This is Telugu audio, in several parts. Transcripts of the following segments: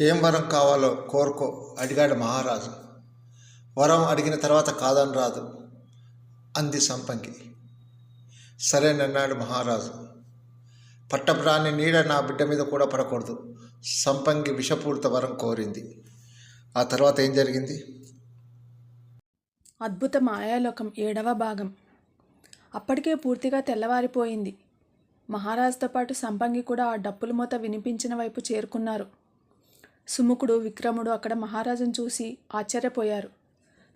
ఏం వరం కావాలో కోరుకో అడిగాడు మహారాజు. వరం అడిగిన తర్వాత కాదని రాదు అంది సంపంగి. సరేనన్నాడు మహారాజు. పట్టప్రాణి నీడ నా బిడ్డ మీద కూడా పడకూడదు సంపంగి విషపూరిత వరం కోరింది. ఆ తర్వాత ఏం జరిగింది? అద్భుత మాయాలోకం ఏడవ భాగం. అప్పటికే పూర్తిగా తెల్లవారిపోయింది. మహారాజుతో పాటు సంపంగి కూడా ఆ డప్పుల మూత వినిపించిన వైపు చేరుకున్నారు. సుముఖుడు విక్రముడు అక్కడ మహారాజును చూసి ఆశ్చర్యపోయారు.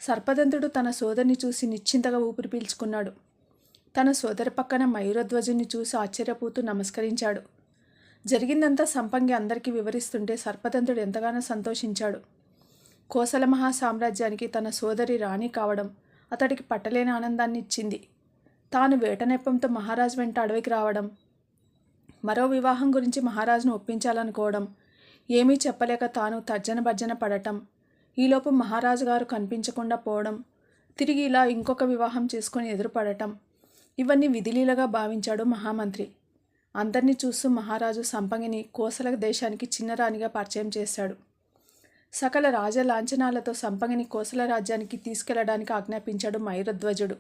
సర్పదంతుడు తన సోదరిని చూసి నిశ్చింతగా ఊపిరి పీల్చుకున్నాడు. తన సోదరి పక్కన మయూరధ్వజుని చూసి ఆశ్చర్యపోతూ నమస్కరించాడు. జరిగిందంతా సంపంగి అందరికీ వివరిస్తుంటే సర్పదంతుడు ఎంతగానో సంతోషించాడు. కోసల మహా సామ్రాజ్యానికి తన సోదరి రాణి కావడం అతడికి పట్టలేని ఆనందాన్ని ఇచ్చింది. తాను వేట మహారాజు వెంట అడవికి రావడం మరో వివాహం గురించి మహారాజును ఒప్పించాలనుకోవడం ఏమీ చెప్పలేక తాను తర్జన భర్జన పడటం ఈలోపు మహారాజు గారు కనిపించకుండా పోవడం తిరిగి ఇలా ఇంకొక వివాహం చేసుకొని ఎదురుపడటం ఇవన్నీ విధిలీలగా భావించాడు మహామంత్రి. అందరినీ చూస్తూ మహారాజు సంపంగిని కోసల దేశానికి చిన్నరాణిగా పరిచయం చేశాడు. సకల రాజ లాంఛనాలతో సంపంగిని కోసల రాజ్యానికి తీసుకెళ్ళడానికి ఆజ్ఞాపించాడు మైరధ్వజుడు.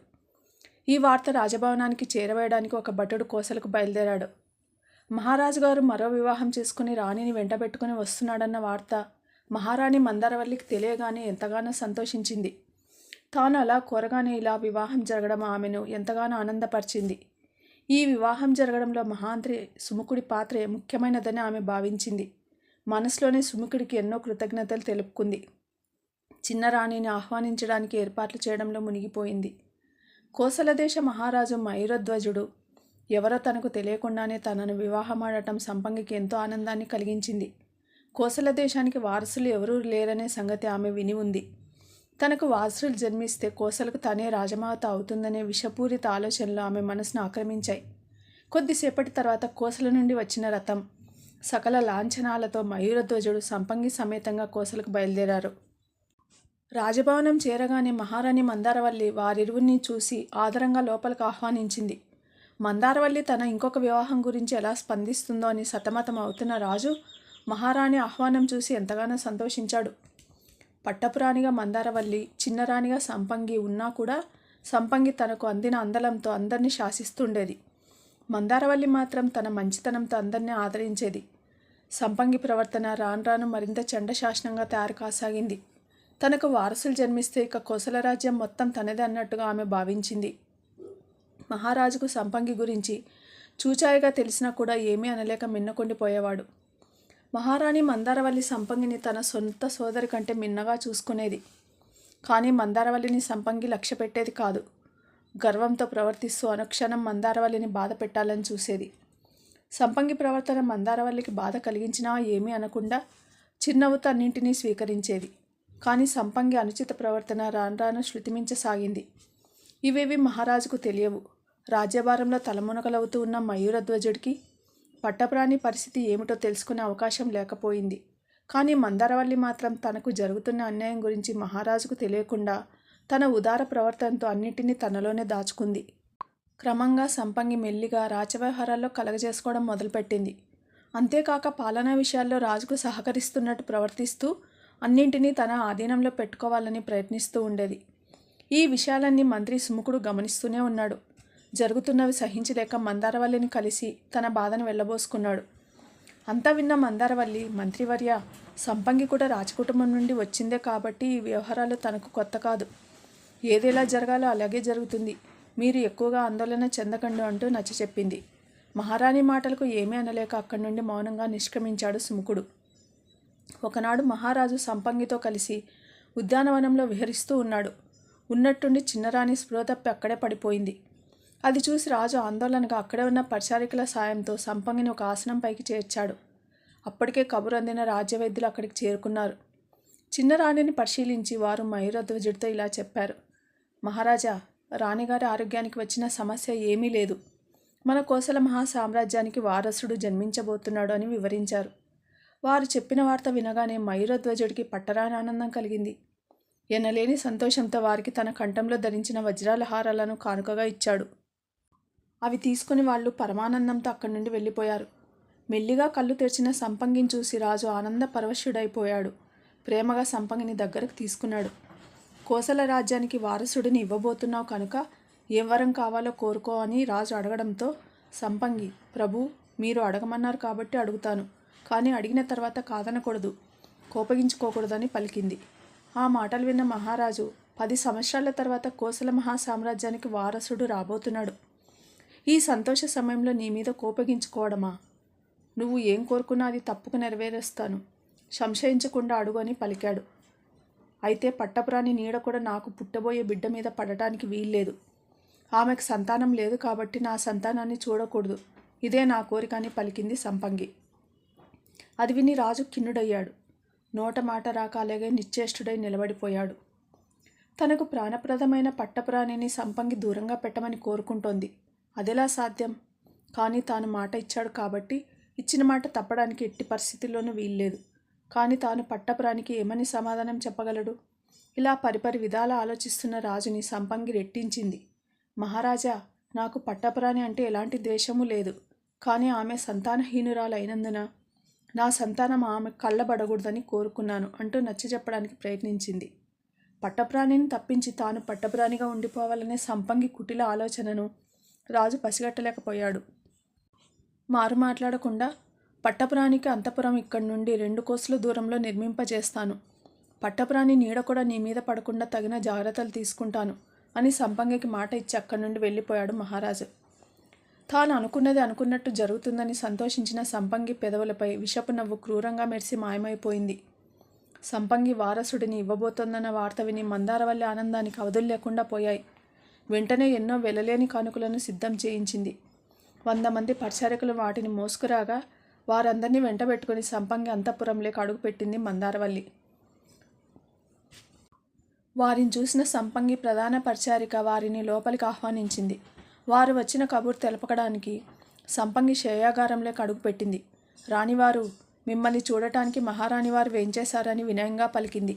ఈ వార్త రాజభవనానికి చేరవేయడానికి ఒక భటుడు కోసలకు బయలుదేరాడు. మహారాజు గారు మరో వివాహం చేసుకుని రాణిని వెంటబెట్టుకుని వస్తున్నాడన్న వార్త మహారాణి మందారవల్లికి తెలియగానే ఎంతగానో సంతోషించింది. తాను అలా కోరగానే ఇలా వివాహం జరగడం ఆమెను ఎంతగానో ఆనందపరిచింది. ఈ వివాహం జరగడంలో మహాంత్రి సుముఖుడి పాత్రే ముఖ్యమైనదని ఆమె భావించింది. మనసులోనే సుముఖుడికి ఎన్నో కృతజ్ఞతలు తెలుపుకుంది. చిన్న రాణిని ఆహ్వానించడానికి ఏర్పాట్లు చేయడంలో మునిగిపోయింది. కోసలదేశ మహారాజు మయూరధ్వజుడు ఎవరో తనకు తెలియకుండానే తనను వివాహమాడటం సంపంగికి ఎంతో ఆనందాన్ని కలిగించింది. కోసల దేశానికి వారసులు ఎవరూ లేరనే సంగతి ఆమె విని ఉంది. తనకు వారసులు జన్మిస్తే కోసలకు తనే రాజమాత అవుతుందనే విషపూరిత ఆలోచనలు ఆమె మనసును ఆక్రమించాయి. కొద్దిసేపటి తర్వాత కోసల నుండి వచ్చిన రథం సకల లాంఛనాలతో మయూరధ్వజుడు సంపంగి సమేతంగా కోసలకు బయలుదేరారు. రాజభవనం చేరగానే మహారాణి మందారవల్లి వారిరువుని చూసి ఆదరంగా లోపలికి ఆహ్వానించింది. మందారవల్లి తన ఇంకొక వివాహం గురించి ఎలా స్పందిస్తుందో అని సతమతం అవుతున్న రాజు మహారాణి ఆహ్వానం చూసి ఎంతగానో సంతోషించాడు. పట్టపురాణిగా మందారవల్లి చిన్నరాణిగా సంపంగి ఉన్నా కూడా సంపంగి తనకు అందిన అందలంతో అందరినీ శాసిస్తుండేది. మందారవల్లి మాత్రం తన మంచితనంతో అందరినీ ఆదరించేది. సంపంగి ప్రవర్తన రాను రాను మరింత చండశాసనంగా తయారు కాసాగింది. తనకు వారసులు జన్మిస్తే ఇక కోసల రాజ్యం మొత్తం తనదే అన్నట్టుగా ఆమె భావించింది. మహారాజుకు సంపంగి గురించి చూచాయిగా తెలిసినా కూడా ఏమీ అనలేక మిన్నకొండిపోయేవాడు. మహారాణి మందారవల్లి సంపంగిని తన సొంత సోదరి కంటే మిన్నగా చూసుకునేది. కానీ మందారవల్లిని సంపంగి లక్ష్య పెట్టేది కాదు. గర్వంతో ప్రవర్తిస్తూ అనుక్షణం మందారవల్లిని బాధ పెట్టాలని చూసేది. సంపంగి ప్రవర్తన మందారవల్లికి బాధ కలిగించినా ఏమీ అనకుండా చిరునవ్వుతో అన్నింటినీ స్వీకరించేది. కానీ సంపంగి అనుచిత ప్రవర్తన రాను రాను శృతిమించసాగింది. ఇవేవి మహారాజుకు తెలియవు. రాజ్యభారంలో తలమునకలవుతూ ఉన్న మయూరధ్వజుడికి పట్టప్రాణి పరిస్థితి ఏమిటో తెలుసుకునే అవకాశం లేకపోయింది. కానీ మందారవల్లి మాత్రం తనకు జరుగుతున్న అన్యాయం గురించి మహారాజుకు తెలియకుండా తన ఉదార ప్రవర్తనతో అన్నిటినీ తనలోనే దాచుకుంది. క్రమంగా సంపంగి మెల్లిగా రాజవ్యవహారాల్లో కలగజేసుకోవడం మొదలుపెట్టింది. అంతేకాక పాలనా విషయాల్లో రాజుకు సహకరిస్తున్నట్టు ప్రవర్తిస్తూ అన్నింటినీ తన ఆధీనంలో పెట్టుకోవాలని ప్రయత్నిస్తూ ఉండేది. ఈ విషయాలన్నీ మంత్రి సుముఖుడు గమనిస్తూనే ఉన్నాడు. జరుగుతున్నవి సహించలేక మందారవల్లిని కలిసి తన బాధను వెళ్ళబోసుకున్నాడు. అంతా విన్న మందారవల్లి మంత్రివర్య సంపంగి కూడా రాజకుటుంబం నుండి వచ్చిందే కాబట్టి ఈ వ్యవహారాలు తనకు కొత్త కాదు. ఏదేలా జరగాలో అలాగే జరుగుతుంది. మీరు ఎక్కువగా ఆందోళన చెందకండి అంటూ నచ్చ చెప్పింది. మహారాణి మాటలకు ఏమీ అనలేక అక్కడి నుండి మౌనంగా నిష్క్రమించాడు సుముఖుడు. ఒకనాడు మహారాజు సంపంగితో కలిసి ఉద్యానవనంలో విహరిస్తూ ఉన్నాడు. ఉన్నట్టుండి చిన్నరాణి స్పృహ తప్పి అక్కడే పడిపోయింది. అది చూసి రాజు ఆందోళనగా అక్కడే ఉన్న పరిచారికల సాయంతో సంపంగిని ఒక ఆసనం పైకి చేర్చాడు. అప్పటికే కబురు అందిన రాజ్యవైద్యులు అక్కడికి చేరుకున్నారు. చిన్న రాణిని పరిశీలించి వారు మయూరధ్వజుడితో ఇలా చెప్పారు. మహారాజా రాణిగారి ఆరోగ్యానికి వచ్చిన సమస్య ఏమీ లేదు. మన కోసల మహా సామ్రాజ్యానికి వారసుడు జన్మించబోతున్నాడు అని వివరించారు. వారు చెప్పిన వార్త వినగానే మయూరధ్వజుడికి పట్టరాని ఆనందం కలిగింది. ఎనలేని సంతోషంతో వారికి తన కంఠంలో ధరించిన వజ్రాల హారాలను కానుకగా ఇచ్చాడు. అవి తీసుకుని వాళ్ళు పరమానందంతో అక్కడి నుండి వెళ్ళిపోయారు. మెల్లిగా కళ్ళు తెరిచిన సంపంగిని చూసి రాజు ఆనంద పరవశుడైపోయాడు. ప్రేమగా సంపంగిని దగ్గరకు తీసుకున్నాడు. కోసల రాజ్యానికి వారసుడిని ఇవ్వబోతున్నావు కనుక ఏ వరం కావాలో కోరుకో అని రాజు అడగడంతో సంపంగి ప్రభు మీరు అడగమన్నారు కాబట్టి అడుగుతాను కానీ అడిగిన తర్వాత కాదనకూడదు కోపగించుకోకూడదని పలికింది. ఆ మాటలు విన్న మహారాజు పది సంవత్సరాల తర్వాత కోసల మహాసామ్రాజ్యానికి వారసుడు రాబోతున్నాడు. ఈ సంతోష సమయంలో నీ మీద కోపగించుకోవడమా? నువ్వు ఏం కోరుకున్నా అది తప్పుకు నెరవేరుస్తాను. సంశయించకుండా అడుగు అని పలికాడు. అయితే పట్టపురాణి నీడ కూడా నాకు పుట్టబోయే బిడ్డ మీద పడటానికి వీల్లేదు. ఆమెకు సంతానం లేదు కాబట్టి నా సంతానాన్ని చూడకూడదు. ఇదే నా కోరిక అని పలికింది సంపంగి. అది విని రాజు కిన్నుడయ్యాడు నోట మాట రాక అలాగే నిశ్చేష్టుడై నిలబడిపోయాడు. తనకు ప్రాణప్రదమైన పట్టపురాణిని సంపంగి దూరంగా పెట్టమని కోరుకుంటోంది. అదెలా సాధ్యం? కానీ తాను మాట ఇచ్చాడు కాబట్టి ఇచ్చిన మాట తప్పడానికి ఎట్టి పరిస్థితుల్లోనూ వీల్లేదు. కానీ తాను పట్టపురానికి ఏమని సమాధానం చెప్పగలడు? ఇలా పరిపరి విధాల ఆలోచిస్తున్న రాజుని సంపంగి రెట్టించింది. మహారాజా నాకు పట్టపురాణి అంటే ఎలాంటి ద్వేషము లేదు. కానీ ఆమె సంతానహీనురాలైనందున నా సంతానం ఆమె కళ్ళబడకూడదని కోరుకున్నాను అంటూ నచ్చ చెప్పడానికి ప్రయత్నించింది. పట్టప్రాణిని తప్పించి తాను పట్టప్రాణిగా ఉండిపోవాలనే సంపంగి కుటిల ఆలోచనను రాజు పసిగట్టలేకపోయాడు. మారు మాట్లాడకుండా పట్టపురానికి అంతపురం ఇక్కడి నుండి రెండు కోసుల దూరంలో నిర్మింపజేస్తాను. పట్టపురాణి నీడ కూడా నీ మీద పడకుండా తగిన జాగ్రత్తలు తీసుకుంటాను అని సంపంగికి మాట ఇచ్చి అక్కడి నుండి వెళ్ళిపోయాడు మహారాజు. తాను అనుకున్నది అనుకున్నట్టు జరుగుతుందని సంతోషించిన సంపంగి పెదవులపై విషపు నవ్వు క్రూరంగా మెరిసి మాయమైపోయింది. సంపంగి వారసుడిని ఇవ్వబోతోందన్న వార్త విని మందారవల్లి ఆనందానికి అవధులు లేకుండా పోయాయి. వెంటనే ఎన్నో వెళ్ళలేని కానుకలను సిద్ధం చేయించింది. వంద మంది పరిచారకులు వాటిని మోసుకురాగా వారందరినీ వెంటబెట్టుకుని సంపంగి అంతఃపురంలోకి అడుగుపెట్టింది మందారవల్లి. వారిని చూసిన సంపంగి ప్రధాన పరిచారిక వారిని లోపలికి ఆహ్వానించింది. వారు వచ్చిన కబూర్ తెలపడానికి సంపంగి శయాగారంలోకి అడుగుపెట్టింది. రాణివారు మిమ్మల్ని చూడటానికి మహారాణివారు వేంచేశారని వినయంగా పలికింది.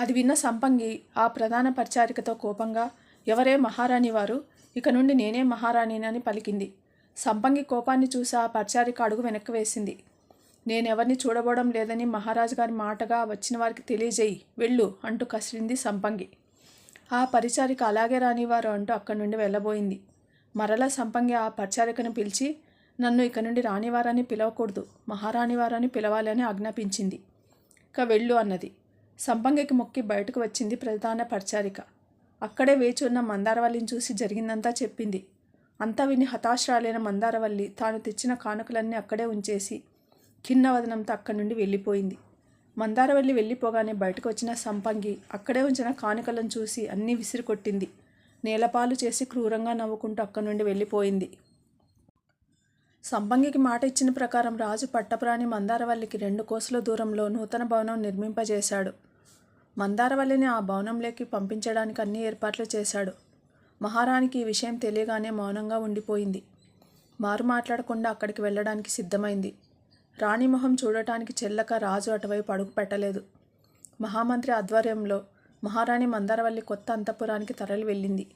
అది విన్న సంపంగి ఆ ప్రధాన పరిచారికతో కోపంగా ఎవరే మహారాణి వారు? ఇక నుండి నేనే మహారాణినని పలికింది. సంపంగి కోపాన్ని చూసి ఆ పరిచారిక అడుగు వెనక్కి వేసింది. నేనెవరిని చూడబోవడం లేదని మహారాజు గారి మాటగా వచ్చిన వారికి తెలియజేయి వెళ్ళు అంటూ కసిరింది సంపంగి. ఆ పరిచారిక అలాగే రానివారు అంటూ అక్కడి నుండి వెళ్ళబోయింది. మరలా సంపంగి ఆ పరిచారికను పిలిచి నన్ను ఇక నుండి రానివారని పిలవకూడదు మహారాణివారని పిలవాలని ఆజ్ఞాపించింది. ఇక వెళ్ళు అన్నది. సంపంగికి మొక్కి బయటకు వచ్చింది ప్రధాన పరిచారిక. అక్కడే వేచి ఉన్న మందారవల్లిని చూసి జరిగిందంతా చెప్పింది. అంతా విని హతాశ్రాలైన మందారవల్లి తాను తెచ్చిన కానుకలన్నీ అక్కడే ఉంచేసి ఖిన్నవదనంతో అక్కడి నుండి వెళ్ళిపోయింది. మందారవల్లి వెళ్ళిపోగానే బయటకు వచ్చిన సంపంగి అక్కడే ఉంచిన కానుకలను చూసి అన్నీ విసిరికొట్టింది. నేలపాలు చేసి క్రూరంగా నవ్వుకుంటూ అక్కడి నుండి వెళ్ళిపోయింది. సంపంగికి మాట ఇచ్చిన ప్రకారం రాజు పట్టప్రాణి మందారవల్లికి రెండు కోసుల దూరంలో నూతన భవనం నిర్మింపజేశాడు. మందారవల్లిని ఆ భవనంలోకి పంపించడానికి అన్ని ఏర్పాట్లు చేశాడు. మహారాణికి ఈ విషయం తెలియగానే మౌనంగా ఉండిపోయింది. మారు మాట్లాడకుండా అక్కడికి వెళ్ళడానికి సిద్ధమైంది. రాణి మొహం చూడటానికి చెల్లక రాజు అటువైపు అడుగు పెట్టలేదు. మహామంత్రి ఆధ్వర్యంలో మహారాణి మందారవల్లి కొత్త అంతఃపురానికి తరలి వెళ్ళింది.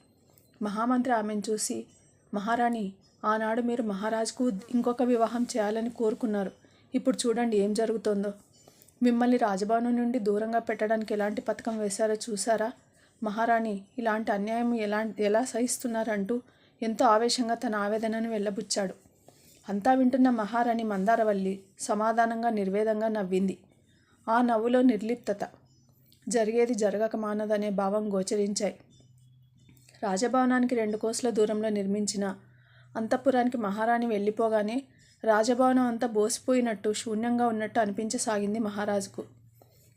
మహామంత్రి ఆమెను చూసి మహారాణి ఆనాడు మీరు మహారాజుకు ఇంకొక వివాహం చేయాలని కోరుకున్నారు. ఇప్పుడు చూడండి ఏం జరుగుతోందో. మిమ్మల్ని రాజభవనం నుండి దూరంగా పెట్టడానికి ఎలాంటి పథకం వేశారో చూసారా మహారాణి ఇలాంటి అన్యాయం ఎలా ఎలా సహిస్తున్నారంటూ ఎంతో ఆవేశంగా తన ఆవేదనను వెళ్ళబుచ్చాడు అంతా వింటున్న మహారాణి మందారవల్లి సమాధానంగా నిర్వేదంగా నవ్వింది. ఆ నవ్వులో నిర్లిప్తత. జరిగేది జరగక మానదనే భావం గోచరించాయి. రాజభవనానికి రెండు కోసుల దూరంలో నిర్మించిన అంతఃపురానికి మహారాణి వెళ్ళిపోగానే రాజభవనం అంతా బోసిపోయినట్టు శూన్యంగా ఉన్నట్టు అనిపించసాగింది మహారాజుకు.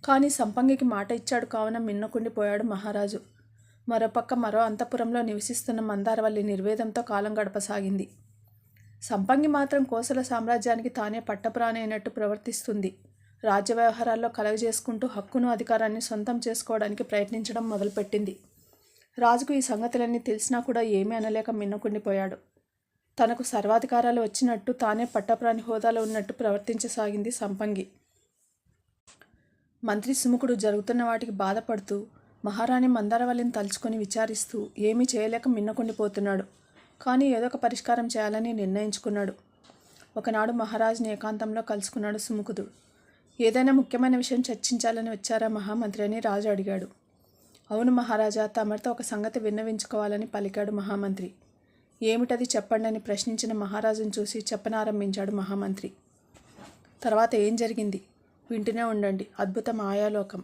కానీ సంపంగికి మాట ఇచ్చాడు కావున మిన్నకుండిపోయాడు మహారాజు. మరోపక్క మరో అంతఃపురంలో నివసిస్తున్న మందారవల్లి నిర్వేదంతో కాలం గడపసాగింది. సంపంగి మాత్రం కోసల సామ్రాజ్యానికి తానే పట్టపురాణైనట్టు ప్రవర్తిస్తుంది. రాజ్య వ్యవహారాల్లో కలగజేసుకుంటూ హక్కును అధికారాన్ని సొంతం చేసుకోవడానికి ప్రయత్నించడం మొదలుపెట్టింది. రాజుకు ఈ సంగతులన్నీ తెలిసినా కూడా ఏమీ అనలేక మిన్నకుండిపోయాడు. తనకు సర్వాధికారాలు వచ్చినట్టు తానే పట్టప్రాణి హోదాలో ఉన్నట్టు ప్రవర్తించసాగింది సంపంగి. మంత్రి సుముఖుడు జరుగుతున్న వాటికి బాధపడుతూ మహారాణి మందారవల్లిని తలుచుకొని విచారిస్తూ ఏమీ చేయలేక మిన్నకుండిపోతున్నాడు. కానీ ఏదో ఒక పరిష్కారం చేయాలని నిర్ణయించుకున్నాడు. ఒకనాడు మహారాజుని ఏకాంతంలో కలుసుకున్నాడు సుముఖుడు. ఏదైనా ముఖ్యమైన విషయం చర్చించాలని వచ్చారా మహామంత్రి అని రాజు అడిగాడు. అవును మహారాజా తమరితో ఒక సంగతి విన్నవించుకోవాలని పలికాడు మహామంత్రి. ఏమిటది చెప్పండి అని ప్రశ్నించిన మహారాజును చూసి చెప్పనారంభించాడు మహామంత్రి. తర్వాత ఏం జరిగింది? వింటూనే ఉండండి. అద్భుత మాయాలోకం